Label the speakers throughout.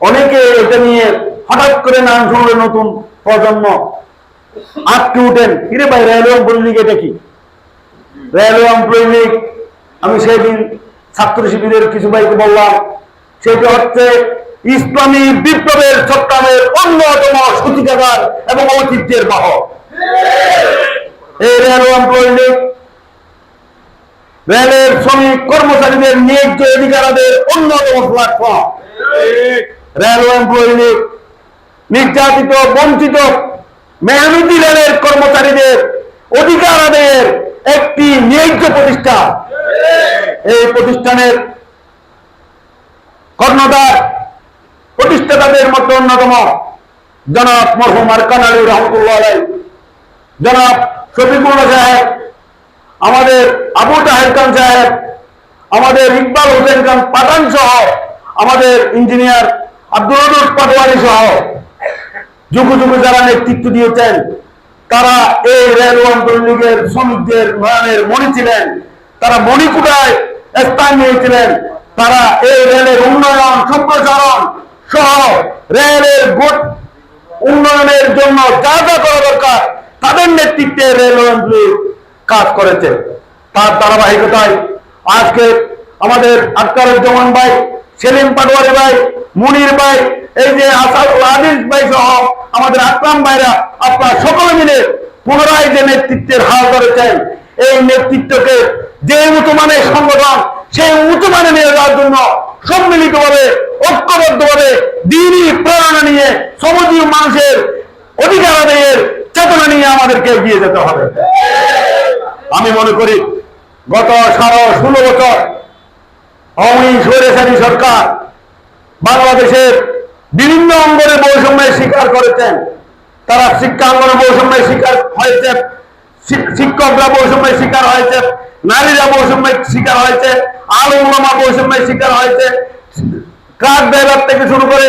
Speaker 1: অনেকে নিয়ে হঠাৎ করে নাম শুনলে নতুন প্রজন্ম আটকে উঠেন, কিরে ভাই railway employee league railway employee league, আমি সেদিন ছাত্র শিবিরের কিছু ভাইকে বললাম সেটা হচ্ছে ইসলামী বিপ্লবের চট্টগ্রামের অন্যতম সূচিকাগার এবং ঐতিহ্যের বাহক। এই রেলওয়ে এমপ্লয়ি রেলের শ্রমিক কর্মচারীদের ন্যায্য অধিকারদের অন্যতম প্ল্যাটফর্ম রেলওয়ে এমপ্লয়ি নির্যাতিত, বঞ্চিত মেহনতি রেলের কর্মচারীদের অধিকার আদায়ের একটি ন্যায্য প্রতিষ্ঠান। এই প্রতিষ্ঠানের কর্ণধার প্রতিষ্ঠাতাদের মধ্যে অন্যতম জনাব মরহুম আরকান আলী রহমতুল্লাহ জনাব শফিকুল্লাহ সাহেব, আমাদের আবু তাহের খান সাহেব, আমাদের ইকবাল হোসেন খান পাঠান সহ, আমাদের ইঞ্জিনিয়ার আব্দুল পাটোয়ারি সহ যুগ যুগে যারা নেতৃত্ব দিয়েছেন, তারা এই রেল অঞ্চল লীগের শ্রমিকদের নয়নের মণি ছিলেন, তারা মণিকুটায় স্থান নিয়েছিলেন। তারা এই রেলের উন্নয়ন সম্প্রসারণ সহ রেলের গোট উন্নয়নের জন্য যা যা করা দরকার, তাদের নেতৃত্বে রেল মন্ত্রী কাজ করেছে। তার ধারাবাহিকতায় আজকে আমাদের আক্তারুজ্জামান ভাই, সেলিম পাটোয়ারি ভাই, মুনির ভাই, এই যে আসাদুল আজিজ ভাই সহ আমাদের আকরাম ভাইরা, আপনারা সকলে মিলে পুনরায় যে নেতৃত্বের হাল ধরেছেন, এই নেতৃত্বকে যে উঁচু মানের সংগঠন সেই উঁচু মানে নিয়ে যাওয়ার জন্য সম্মিলিতভাবে, ঐক্যবদ্ধভাবে দিনই প্রেরণা নিয়ে সমুদ্রীয় মানুষের অধিকার আদায়ের চেতনা নিয়ে আমাদেরকে এগিয়ে যেতে হবে। আমি মনে করি, গত সাড়ে ষোলো বছর স্বৈরাচারী সরকার বাংলাদেশের বিভিন্ন অঙ্গনে বৈষম্যের শিকার করেছেন। তারা শিক্ষা অঙ্গনে বৈষম্যের শিকার হয়েছে শিক্ষকরা বৈষম্যের শিকার হয়েছে। নারীরা বৈষম্যের শিকার হয়েছে আলমা বৈষম্যের শিকার হয়েছে। ট্রাক ড্রাইভার থেকে শুরু করে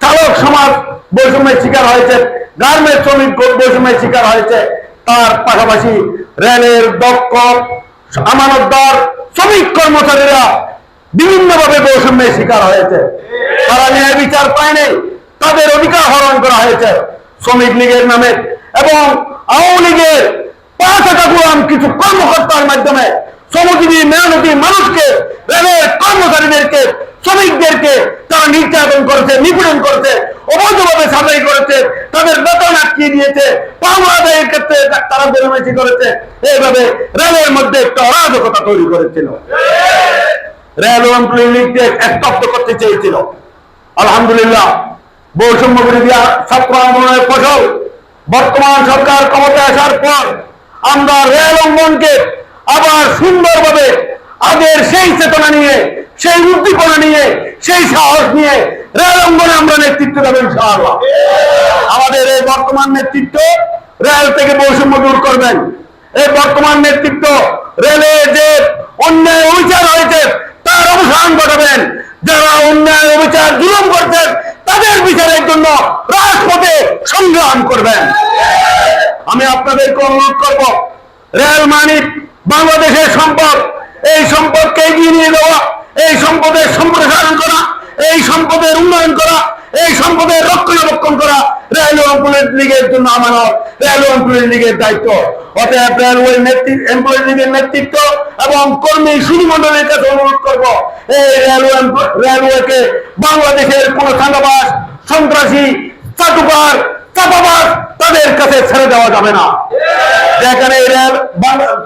Speaker 1: চালক সমাজ বৈষম্যের শিকার হয়েছে গার্মেন্ট শ্রমিক বৈষম্যের শিকার হয়েছে। তার পাশাপাশি রেলের দক্ষ, আমানতদার, শ্রমিক কর্মচারীরা বিভিন্নভাবে বৈষম্যের শিকার হয়েছে। তারা ন্যায় বিচার পায়নি তাদের অধিকার হরণ করা হয়েছে। শ্রমিক লীগের নামে এবং আওয়ামী লীগের পাঁচ কিছু কর্মকর্তার মাধ্যমে শ্রমজীবী, মেহনতি মানুষকে রেলের কর্মচারীদেরকে, শ্রমিকদেরকে তারা নির্যাতন করেছে, নিপীড়ন করেছে, অবৈধভাবে সাজাই করেছে, তাদের বেতন আটকিয়ে দিয়েছে আদায়ের ক্ষেত্রে তারা করেছে। এইভাবে রেলের মধ্যে একটা অরাজকতা তৈরি করেছিল। রেল স্তব্ধ করতে চেয়েছিল। আলহামদুলিল্লাহ, বৈষম্য বিরোধী ছাত্র আন্দোলনের ফসল বর্তমান সরকার ক্ষমতায় আসার পর আমরা রেল অঙ্গনকে আবার সুন্দরভাবে আগের সেই চেতনা নিয়ে, সেই উদ্দীপনা নিয়ে, সেই সাহস নিয়ে রেল অঙ্গনে আমরা নেতৃত্ব দেবেন ইনশাআল্লাহ। আমাদের এই বর্তমান নেতৃত্ব রেল থেকে বৈষম্য দূর করবেন। এই বর্তমান নেতৃত্ব রেলে যে অন্যায় অবিচার হয়েছে, তার অবসান ঘটাবেন। যারা অন্যায় অবিচার জুলুম করছেন তাদের বিচারের জন্য রাজপথে সংগ্রাম করবেন। আমি আপনাদেরকে অনুরোধ করব, রেল মানিক, বাংলাদেশের সম্পদ, এই সম্পদকে এগিয়ে নিয়ে যাওয়া, এই সম্পদের সম্প্রসারণ করা, এই সম্পদের উন্নয়ন করা, এই সম্পদের রক্ষণাবেক্ষণ করা রেলওয়ে এমপ্লয়ি লীগের জন্য আমানত রেলওয়ে এমপ্লয়ি লীগের দায়িত্ব। অতএব রেলওয়ে নেতৃত্ব এমপ্লয়ি লীগের নেতৃত্ব এবং কর্মী সুনিমন্ডলের কাছে অনুরোধ করব, এই রেলওয়ে রেলওয়েকে বাংলাদেশের কোন সাংবাস সন্ত্রাসী, চাটুকার তাদের কাছে ছেড়ে দেওয়া যাবে না। যেখানে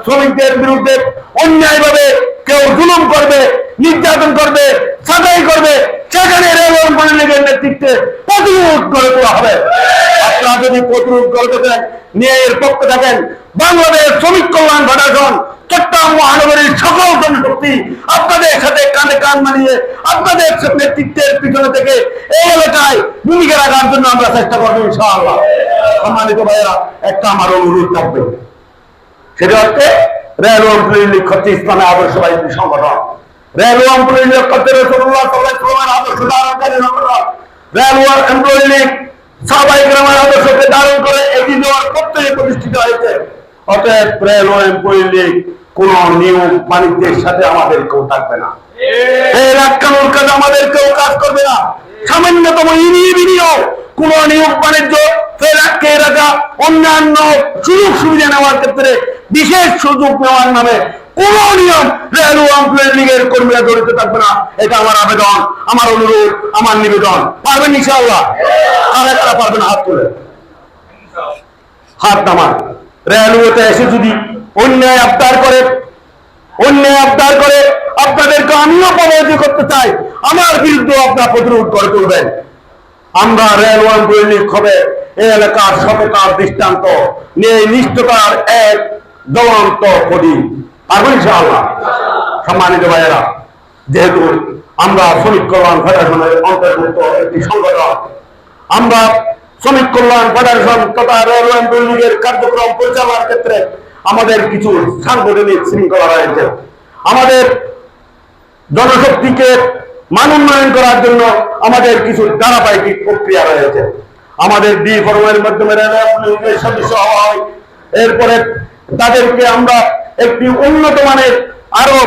Speaker 1: শ্রমিকদের বিরুদ্ধে অন্যায়ভাবে কেউ জুলুম করবে, নির্যাতন করবে সাজাই করবে, সেখানে রেল এমপ্লয়ি লীগের নেতৃত্বে প্রতিরোধ করে তোলা হবে। আপনারা যদি প্রতিরোধ করতে চান ন্যায়ের পক্ষে থাকেন, বাংলাদেশ শ্রমিক কল্যাণ ফেডারেশন চট্টগ্রাম মহানগরীর সকল জনশক্তি আপনাদের সাথে কাঁধে কান মানিয়ে আপনাদের নেতৃত্বের পিছনে থেকে এই এলাকায় ভূমিকা রাখার জন্য আমরা চেষ্টা করব, ইনশাআল্লাহ। সম্মানিত ভাইয়েরা, একটা আমার অনুরোধ থাকবে। সেটা হচ্ছে করে প্রতিষ্ঠিত হয়েছে। অতএব রেলওয়ে এমপ্লয়ি লীগ কোন নিয়ম বাণিজ্যের সাথে আমাদের কেউ থাকবে না। এই রাক্কানুর কাজে আমাদের কেউ কাজ করবে না। সামান্যতম ইনিয়ে বিনিয়োগ। কোন নিয়োগ বাণিজ্য ফেরাককে রাখা অন্যান্য সুযোগ সুবিধা নেওয়ার ক্ষেত্রে বিশেষ সুযোগ নেওয়ার নামে কোন নিয়ম রেল ও লীগের কর্মীরা জড়িত থাকবে না। এটা আমার আবেদন আমার অনুরোধ আমার নিবেদন। পারবেন ইনশাআল্লাহ। আর একটা পারবেন হাত তুলে। হাত নামান। রেলওয়েতে এসে যদি অন্যায় আবদার করে, অন্যায় আবদার করে আপনাদেরকে আমিও পরাজিত করতে চাই। আমার বিরুদ্ধে আপনার প্রতিরোধ করে তুলবেন। আমরা রেলওয়ে দৈনিক হবে এই এলাকার সততার দৃষ্টান্ত নিয়ে নিষ্ঠতার এক জ্বলন্ত করি পারব ইনশাআল্লাহ? সম্মানিত ভাইয়েরা, যেহেতু আমরা শ্রমিক কল্যাণ ফেডারেশনের অন্তর্ভুক্ত একটি সংগঠন, আমরা শ্রমিক কল্যাণ ফেডারেশন তথা রেলওয়ে দৈনিকের কার্যক্রম পরিচালনার ক্ষেত্রে আমাদের কিছু সাংগঠনিক শৃঙ্খলা রয়েছে। আমাদের জনশক্তিকে মান উন্নয়ন করার জন্য আমাদের কিছু ধারাবাহিক প্রক্রিয়া রয়েছে। আমাদের ডি ফরমের মাধ্যমে সদস্য হওয়া হয়। এরপরে তাদেরকে আমরা একটি উন্নত মানের আরও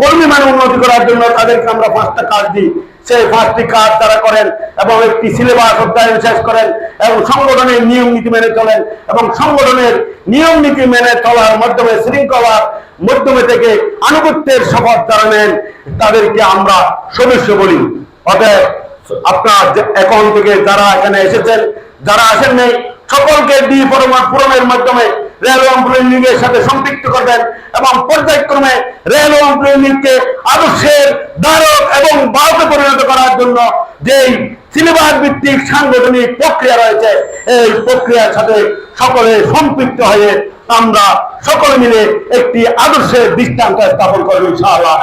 Speaker 1: কর্মী মান উন্নতি করার জন্য তাদেরকে আমরা পাঁচটা কাজ দিই। সেই পাঁচটি কাজ তারা করেন এবং একটি সিলেবাস অধ্যয়ন শেষ করেন এবং সংগঠনের নিয়ম নীতি মেনে চলেন এবং সংগঠনের নিয়ম নীতি মেনে চলার মাধ্যমে শৃঙ্খলার মাধ্যমে থেকে আনুগত্যের শপথ যারা নেন, তাদেরকে আমরা সদস্য বলি। অতএব আপনার এখন থেকে যারা এখানে এসেছেন, যারা আসেন নাই, সকলকে ডি ফোরামের মাধ্যমে রেল এমপ্লয়ি লীগের সাথে সম্পৃক্ত করবেন এবং পর্যায়ক্রমে রেল এমপ্লয়ি লীগকে আদর্শের দ্বারক এবং বাহকে পরিণত করার জন্য যেই সিলেবাস ভিত্তিক সাংগঠনিক প্রক্রিয়া রয়েছে, এই প্রক্রিয়ার সাথে সকলে সম্পৃক্ত হয়ে আমরা সকলে মিলে একটি আদর্শের দৃষ্টান্ত স্থাপন করব ইনশাআল্লাহ।